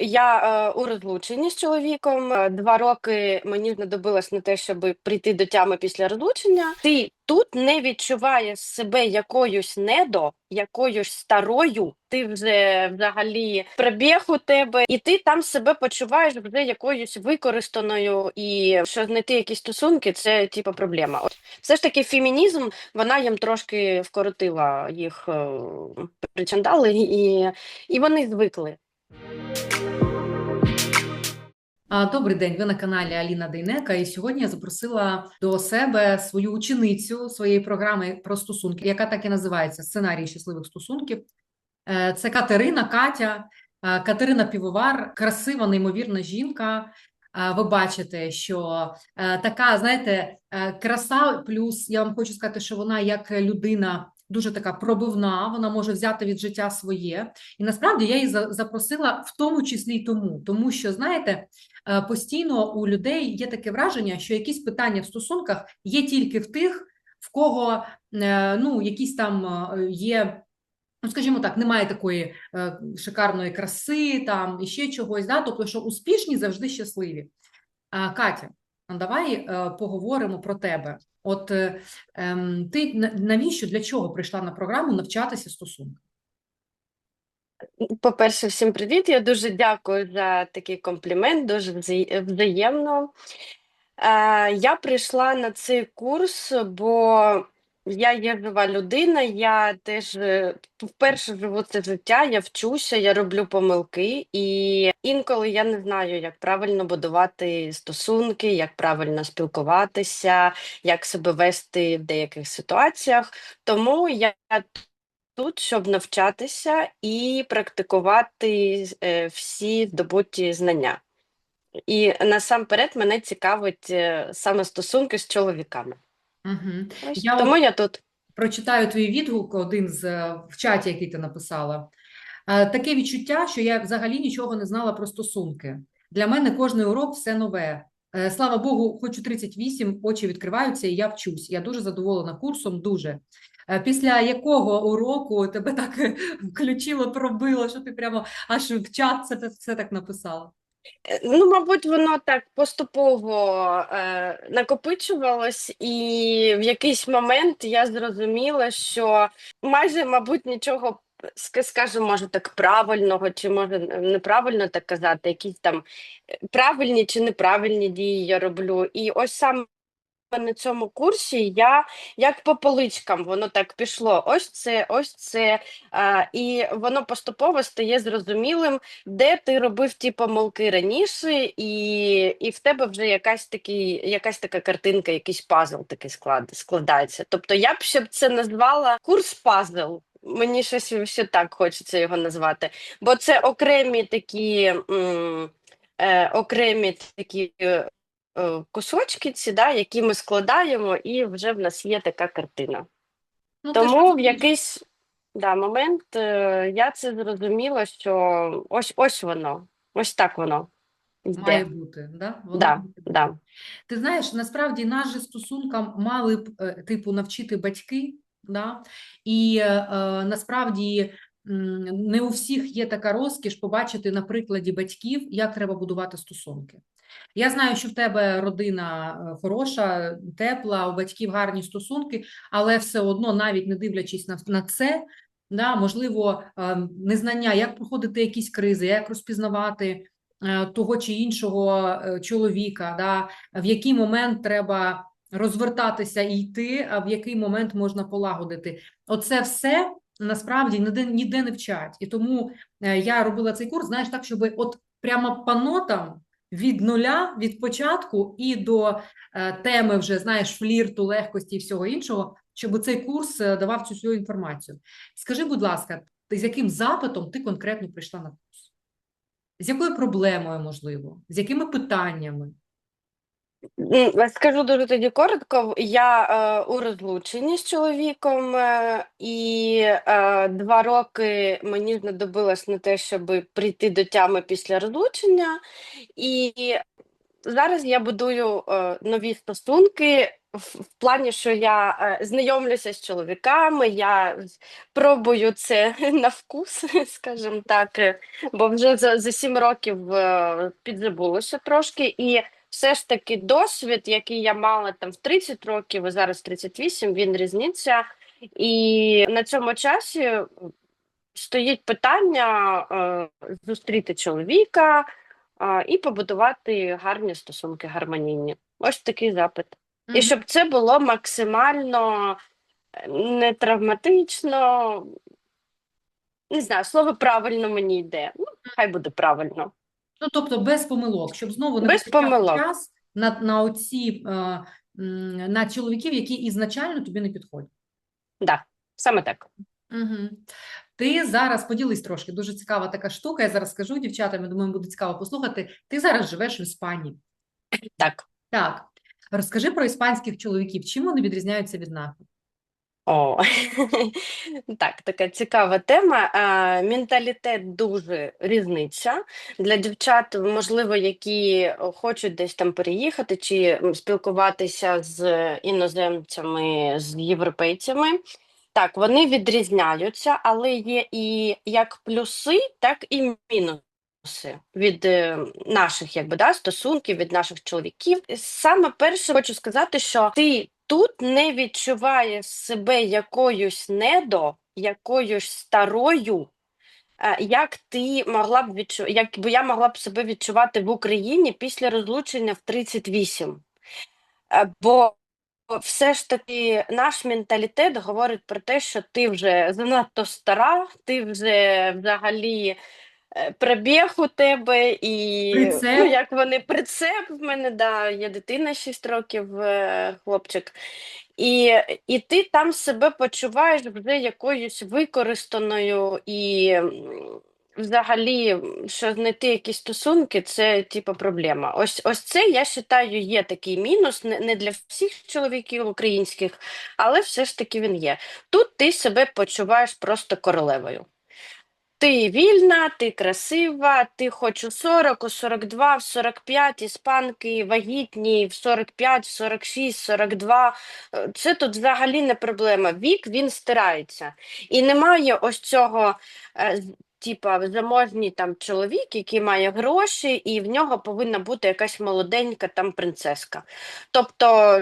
Я е, у розлученні з чоловіком. Е, Два роки мені знадобилось на те, щоб прийти до тями після розлучення. Ти тут не відчуваєш себе якоюсь недо, якоюсь старою. Ти вже взагалі пробіг у тебе, і ти там себе почуваєш вже якоюсь використаною. І що знайти якісь стосунки, це типу проблема. От все ж таки, фемінізм вона їм трошки вкоротила їх е, причандали, і, і вони звикли. Добрий день, ви на каналі Аліна Дейнека, і сьогодні я запросила до себе свою ученицю своєї програми про стосунки, яка так і називається Сценарій щасливих стосунків. Е, Це Катерина Катя, Е, Катерина Півовар, красива, неймовірна жінка. Е, Ви бачите, що така, знаєте, краса, плюс я вам хочу сказати, що вона як людина дуже така пробивна, вона може взяти від життя своє. І насправді я її запросила в тому числі й тому, тому що, знаєте, постійно у людей є таке враження, що якісь питання в стосунках є тільки в тих, в кого е, ну, якісь там е, є. Ну, скажімо так, немає такої е, шикарної краси, там і ще чогось, да? тобто, що успішні завжди щасливі. А, Катя, давай е, поговоримо про тебе. От е, ем, ти на- навіщо для чого прийшла на програму навчатися стосункам? По-перше, всім привіт. Я дуже дякую за такий комплімент, дуже взаємно. Е, я прийшла на цей курс, бо я є жива людина, я теж е, вперше живу це життя, я вчуся, я роблю помилки, і інколи я не знаю, як правильно будувати стосунки, як правильно спілкуватися, як себе вести в деяких ситуаціях. Тому я тут, щоб навчатися і практикувати е, всі здобуті знання. І насамперед мене цікавить е, саме стосунки з чоловіками. Угу. Ось Я тому я тут. прочитаю твій відгук, один з е, в чаті, який ти написала. Таке відчуття, що я взагалі нічого не знала про стосунки. Для мене кожний урок все нове. Слава Богу, хочу 38, очі відкриваються, і я вчусь. Я дуже задоволена курсом, дуже. Е, Після якого уроку тебе так включило, пробило, що ти прямо аж в чат це, це так написала? Е, Ну, мабуть, воно так поступово е, накопичувалось, і в якийсь момент я зрозуміла, що майже, мабуть, нічого, ска- скажімо, може так правильного, чи може неправильно так казати, якісь там е, правильні чи неправильні дії я роблю. І ось саме на цьому курсі я як по поличкам воно так пішло. Ось це, ось це. А, і воно поступово стає зрозумілим, де ти робив ті помилки раніше, і, і в тебе вже якась такий, якась така картинка, якийсь пазл такий склад, складається. Тобто я б ще б це назвала курс пазл. Мені щось ще так хочеться його назвати. Бо це окремі такі, м, е, окремі такі е, кусочки, ці, да, які ми складаємо, і вже в нас є така картина. Ну, Тому в якийсь да, момент е, я це зрозуміла, що ось ось воно, ось так воно має бути, да? Воно Да, має бути. да. Ти знаєш, насправді нас же стосункам мали б е, типу навчити батьки, да? і е, е, насправді м, не у всіх є така розкіш побачити на прикладі батьків, як треба будувати стосунки. Я знаю, що в тебе родина е, хороша, тепла, у батьків гарні стосунки, але все одно, навіть не дивлячись на, на це, да, можливо, е, незнання, як проходити якісь кризи, як розпізнавати е, того чи іншого чоловіка, да, в який момент треба розвертатися і йти, а в який момент можна полагодити. Оце все насправді ніде, ніде не вчать. І тому я робила цей курс, знаєш, так, щоб от прямо по нотам від нуля, від початку і до е, теми вже, знаєш, флірту, легкості і всього іншого, щоб цей курс е, давав цю всю інформацію. Скажи, будь ласка, з яким запитом ти конкретно прийшла на курс? З якою проблемою, можливо? З якими питаннями? Скажу дуже тоді коротко. Я е, у розлученні з чоловіком, е, і е, два роки мені знадобилось на те, щоб прийти до тями після розлучення. І зараз я будую е, нові стосунки в, в плані, що я е, знайомлюся з чоловіками, я пробую це на вкус, скажімо так, е, бо вже за, за сім років е, підзабулося трошки. І все ж таки досвід, який я мала там в 30 років, і зараз 38, він різниця. І на цьому часі стоїть питання е, зустріти чоловіка е, і побудувати гарні стосунки, гармонійні. Ось такий запит. І щоб це було максимально е, не травматично. Не знаю, слово правильно мені йде. Ну, хай буде правильно. Ну, тобто без помилок, щоб знову не Без витрачати помилок. час на, на оці, е, м, на чоловіків, які ізначально тобі не підходять. Да, саме так. Угу. Ти зараз поділись трошки, дуже цікава така штука. Я зараз скажу дівчатам, я думаю, буде цікаво послухати. Ти зараз живеш в Іспанії. Так. Так. Розкажи про іспанських чоловіків. Чим вони відрізняються від нас? О, так, така цікава тема. Е, Менталітет дуже різниця для дівчат, можливо, які хочуть десь там переїхати чи спілкуватися з іноземцями, з європейцями. Так, вони відрізняються, але є і як плюси, так і мінуси від е, наших якби, да, стосунків, від наших чоловіків. Саме перше хочу сказати, що ти тут не відчуваєш себе якоюсь недо, якоюсь старою. е, Як ти могла б відчу... як би я могла б себе відчувати в Україні після розлучення в 38? Е, Бо все ж таки наш менталітет говорить про те, що ти вже занадто стара, ти вже взагалі пробіг у тебе і ну, як вони прицеп в мене, да, є дитина 6 років, е, хлопчик. І, і ти там себе почуваєш вже якоюсь використаною і взагалі, що знайти якісь стосунки, це типу проблема. Ось ось це я вважаю, є такий мінус, не, не для всіх чоловіків українських, але все ж таки він є. Тут ти себе почуваєш просто королевою. Ти вільна, ти красива, ти хоч у 40, у 42, в 45, іспанки вагітні, в 45, в 46, 42. Е, Це тут взагалі не проблема. Вік він стирається. І немає ось цього, е, типа, заможній там чоловік, який має гроші, і в нього повинна бути якась молоденька там принцеска. Тобто,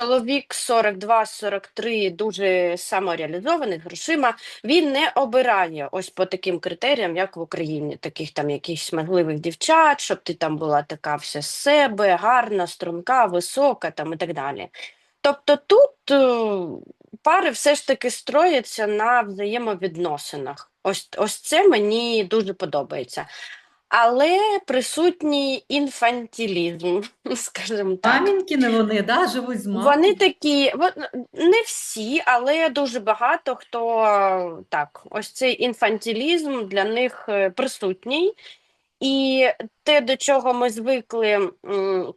чоловік 42-43 дуже самореалізований грошима. Він не обирає ось по таким критеріям, як в Україні, таких там якихось смазливих дівчат, щоб ти там була така вся з себе, гарна, струнка, висока там і так далі. Тобто тут е, пари все ж таки строяться на взаємовідносинах. Ось, ось це мені дуже подобається. Але присутній інфантілізм, скажімо так. Мамінки не вони, да, живуть з мамою. Вони такі, не всі, але дуже багато хто так, ось цей інфантілізм для них е, присутній. І те, до чого ми звикли,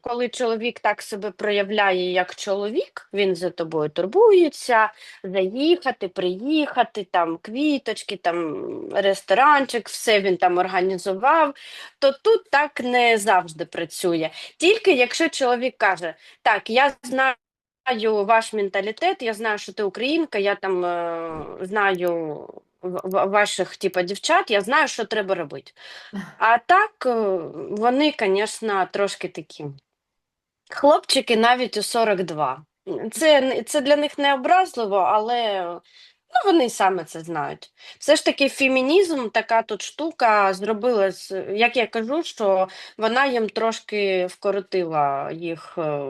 коли чоловік так себе проявляє як чоловік, він за тобою турбується, заїхати, приїхати, там квіточки, там ресторанчик, все він там організував, то тут так не завжди працює. Тільки якщо чоловік каже, так, я знаю ваш менталітет, я знаю, що ти українка, я там е, знаю ваших типа дівчат, я знаю, що треба робити. А так, е, вони, звісно, трошки такі. Хлопчики навіть у 42. Це, це для них не образливо, але ну, вони саме це знають. Все ж таки, фемінізм, така тут штука, зробила, як я кажу, що вона їм трошки вкоротила їх е,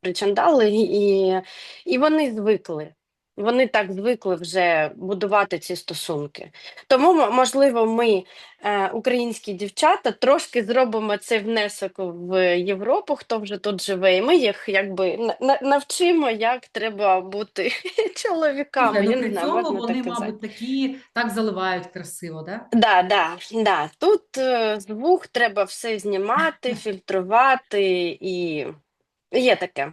причандали, і, і вони звикли. Вони так звикли вже будувати ці стосунки. Тому, можливо, ми, е, українські дівчата, трошки зробимо цей внесок в Європу, хто вже тут живе, і ми їх якби на- на- навчимо, як треба бути чоловіками. Ну, Я не знаю, цьому можна вони, так мабуть, такі так заливають красиво, да? Да, да, да. Тут е, з вух треба все знімати, фільтрувати, і є таке.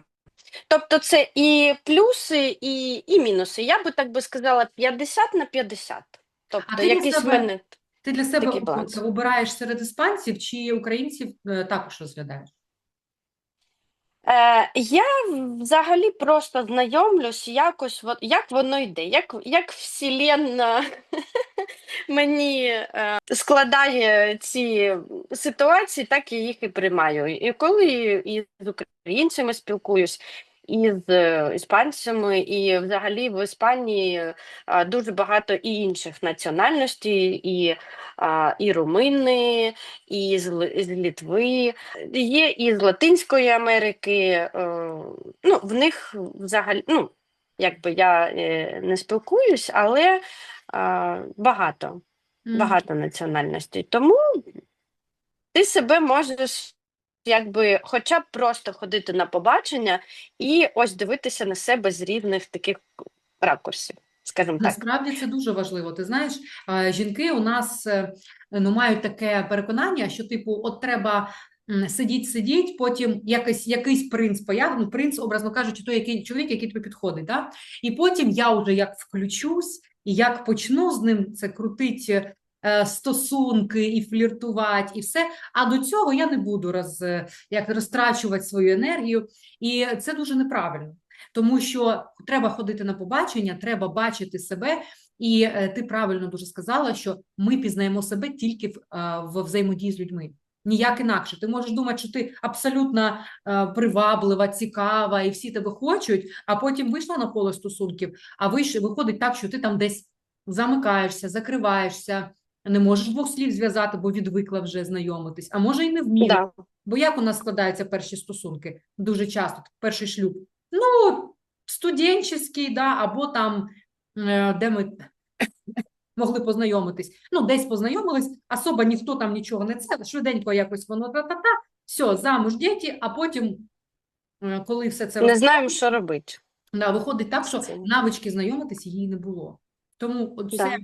Тобто це і плюси, і, і мінуси. Я би так би сказала 50 на 50. Тобто ти якийсь себе- мене. Ти для себе обираєш серед іспанців чи українців е, також розглядаєш? Е, я взагалі просто знайомлюсь якось, як воно йде, як, як вселенна мені е, складає ці ситуації, так я їх і приймаю. І коли і з українцями спілкуюсь, і з е, іспанцями, і взагалі в Іспанії е, дуже багато і інших національностей, і, і румини, і з, з Літви, є і з Латинської Америки. е, Ну, в них взагалі, ну, якби я не спілкуюсь, але багато, багато національностей. Тому ти себе можеш якби хоча б просто ходити на побачення і ось дивитися на себе з різних таких ракурсів, скажімо так. Насправді це дуже важливо. Ти знаєш, жінки у нас е, ну, мають таке переконання, що, типу, от треба сидіть, сидіть, потім якийсь, якийсь принц появ, ну, принц, образно кажучи, той який, чоловік, який тобі підходить. Да? І потім я вже як включусь і як почну з ним це крутить е, стосунки і фліртувати, і все. А до цього я не буду роз, е, як розтрачувати свою енергію. І це дуже неправильно. Тому що треба ходити на побачення, треба бачити себе, і е, ти правильно дуже сказала, що ми пізнаємо себе тільки в, е, в взаємодії з людьми. Ніяк інакше. Ти можеш думати, що ти абсолютно е, приваблива, цікава, і всі тебе хочуть, а потім вийшла на поле стосунків, а виходить так, що ти там десь замикаєшся, закриваєшся, не можеш двох слів зв'язати, бо відвикла вже знайомитись, а може і не вмієш. Да. Бо як у нас складаються перші стосунки? Дуже часто, перший шлюб. Ну, студенческий, да, або там, е, де ми могли познайомитись. Ну, десь познайомились, особо ніхто там нічого не це, швиденько якось воно та-та-та, все, замуж діти, а потім, е, коли все це Не знаємо, що робити. Да, виходить так, що навички знайомитись її не було. Тому оце, Да.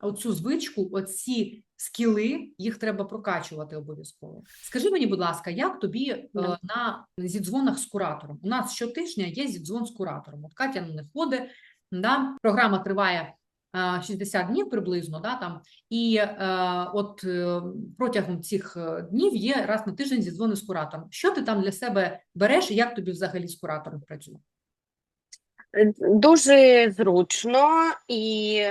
Оцю звичку, оці скіли, їх треба прокачувати обов'язково. Скажи мені, будь ласка, як тобі е, на зідзвонах з куратором? У нас щотижня є зідзвон з куратором. От Катя не ходить, да? програма триває е, 60 днів приблизно, да, там, і е, от е, протягом цих е, днів є раз на тиждень зідзвони з куратором. Що ти там для себе береш і як тобі взагалі з куратором працює? Е, Дуже зручно, і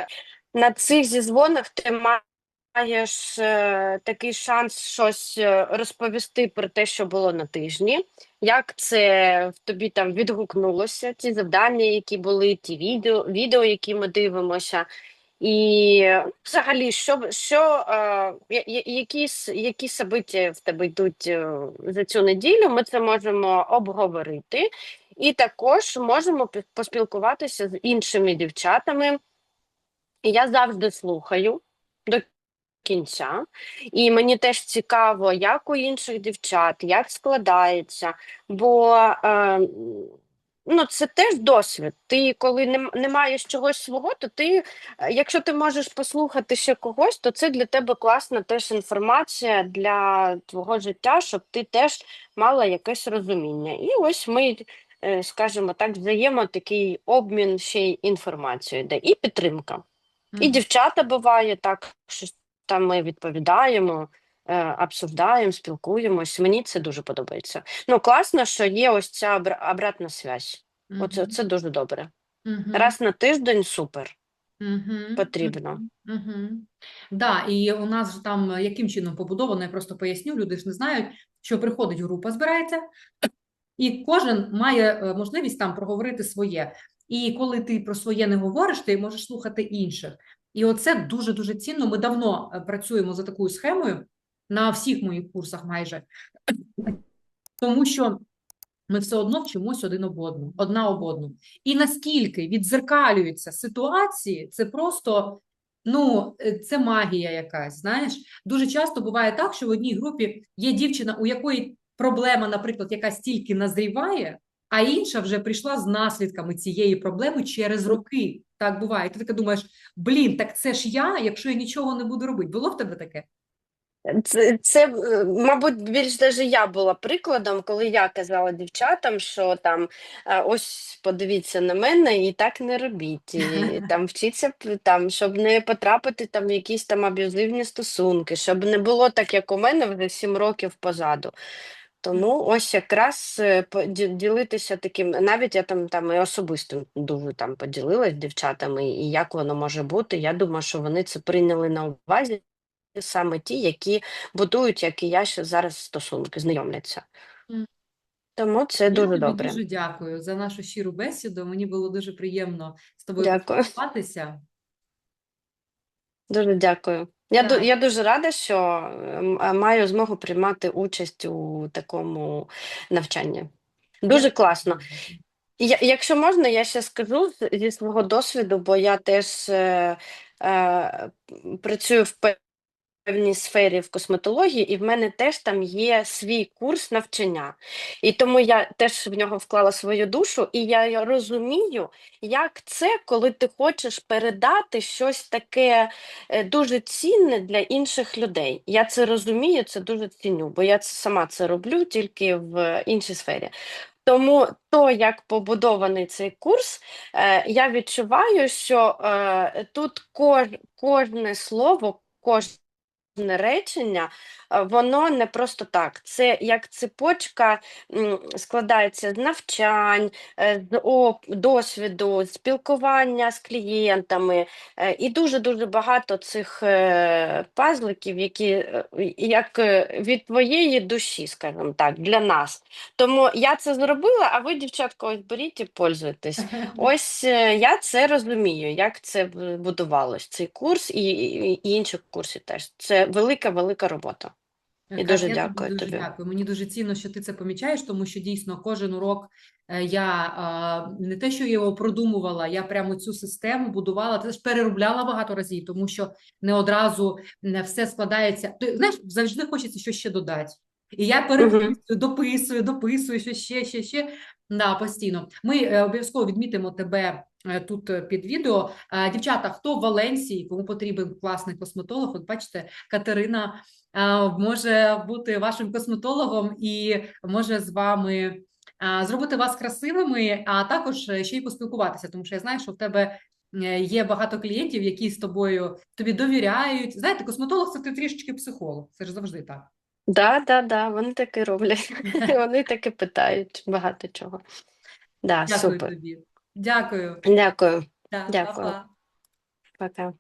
на цих зізвонах ти маєш е, такий шанс щось е, розповісти про те, що було на тижні, як це в тобі там відгукнулося, ті завдання, які були, ті відео, відео, які ми дивимося. І взагалі, що, що е, які, які собиття в тебе йдуть е, за цю неділю, ми це можемо обговорити. І також можемо поспілкуватися з іншими дівчатами. Я завжди слухаю до кінця. І мені теж цікаво, як у інших дівчат, як складається. Бо е, ну, це теж досвід. Ти, коли не, не маєш чогось свого, то ти, е, якщо ти можеш послухати ще когось, то це для тебе класна теж інформація для твого життя, щоб ти теж мала якесь розуміння. І ось ми е, скажімо так, взаємо такий обмін ще й інформацією, де і підтримка. І дівчата буває так, що там ми відповідаємо, е, обсуждаємо, спілкуємось. Мені це дуже подобається. Ну, класно, що є ось ця обра- обратна связь. Оце це дуже добре. Мгм. Раз на тиждень супер Мгм. потрібно. Мгм. Да, і у нас же там е, яким чином побудовано, я просто поясню, люди ж не знають, що приходить група, збирається, і кожен має е, можливість там проговорити своє. І коли ти про своє не говориш, ти можеш слухати інших. І оце дуже-дуже цінно. Ми давно е, працюємо за такою схемою на всіх моїх курсах майже, тому що ми все одно вчимось один об одному, одна об одному. І наскільки відзеркалюються ситуації, це просто ну, е, це магія якась. Знаєш, дуже часто буває так, що в одній групі є дівчина, у якої проблема, наприклад, якась тільки назріває, а інша вже прийшла з наслідками цієї проблеми через роки. Так буває. Ти таке думаєш: блін, так це ж я, якщо я нічого не буду робити. Було в тебе таке? Це, це, е, мабуть, більш даже я була прикладом, коли я казала дівчатам, що там ось подивіться на мене і так не робіть. І там вчіться там, щоб не потрапити там в якісь там аб'юзивні стосунки, щоб не було так, як у мене вже сім років позаду. Тому ось якраз е, ділитися таким, навіть я там, там і особисто дуже там поділилась з дівчатами, і як воно може бути. Я думаю, що вони це прийняли на увазі саме ті, які будують, як і я ще зараз стосунки, знайомляться. Тому це Я дуже тобі добре. дуже дякую за нашу щиру бесіду. Мені було дуже приємно з тобою Дякую. поспілкуватися. Дуже дякую. Я, ду- Так. я дуже рада, що а, маю змогу приймати участь у такому навчанні. Дуже Я класно. Я, якщо можна, я ще скажу з- зі свого досвіду, бо я теж е, е, працюю в певній сфері в косметології, і в мене теж там є свій курс навчання. І тому я теж в нього вклала свою душу, і я розумію, як це, коли ти хочеш передати щось таке е, дуже цінне для інших людей. Я це розумію, це дуже ціню, бо я сама це роблю тільки в іншій сфері. Тому то, як побудований цей курс, е, я відчуваю, що е, тут кож, кожне слово, кожне речення, е, воно не просто так. Це як цепочка складається з навчань, е, з досвіду, спілкування з клієнтами, е, і дуже-дуже багато цих пазликів, які як від твоєї душі, скажімо так, для нас. Тому я це зробила, а ви, дівчатка, ось беріть і пользуйтесь. Ось я це розумію, як це будувалось, цей курс і, і, і інші курси теж. Це велика, велика робота. І так, дуже я дякую дуже тобі. дякую. Мені дуже цінно, що ти це помічаєш, тому що дійсно кожен урок е, я не те, що його продумувала, я прямо цю систему будувала, теж переробляла багато разів, тому що не одразу не все складається. Ти знаєш, завжди хочеться щось ще додати. І я переписую, дописую, дописую, що ще, ще, ще. Да, постійно. Ми е, обов'язково відмітимо тебе е, тут е, під відео. Дівчата, хто в Валенсії, кому потрібен класний косметолог, от бачите, Катерина може бути вашим косметологом і може з вами зробити вас красивими, а також ще й поспілкуватися, тому що я знаю, що в тебе є багато клієнтів, які з тобою тобі довіряють. Знаєте, косметолог це ти трішечки психолог, це ж завжди так. Да, да, да, вони таки роблять. Вони таки питають багато чого. Да, Дякую супер. тобі. Дякую. Дякую. Да, Дякую. па-па. Пока.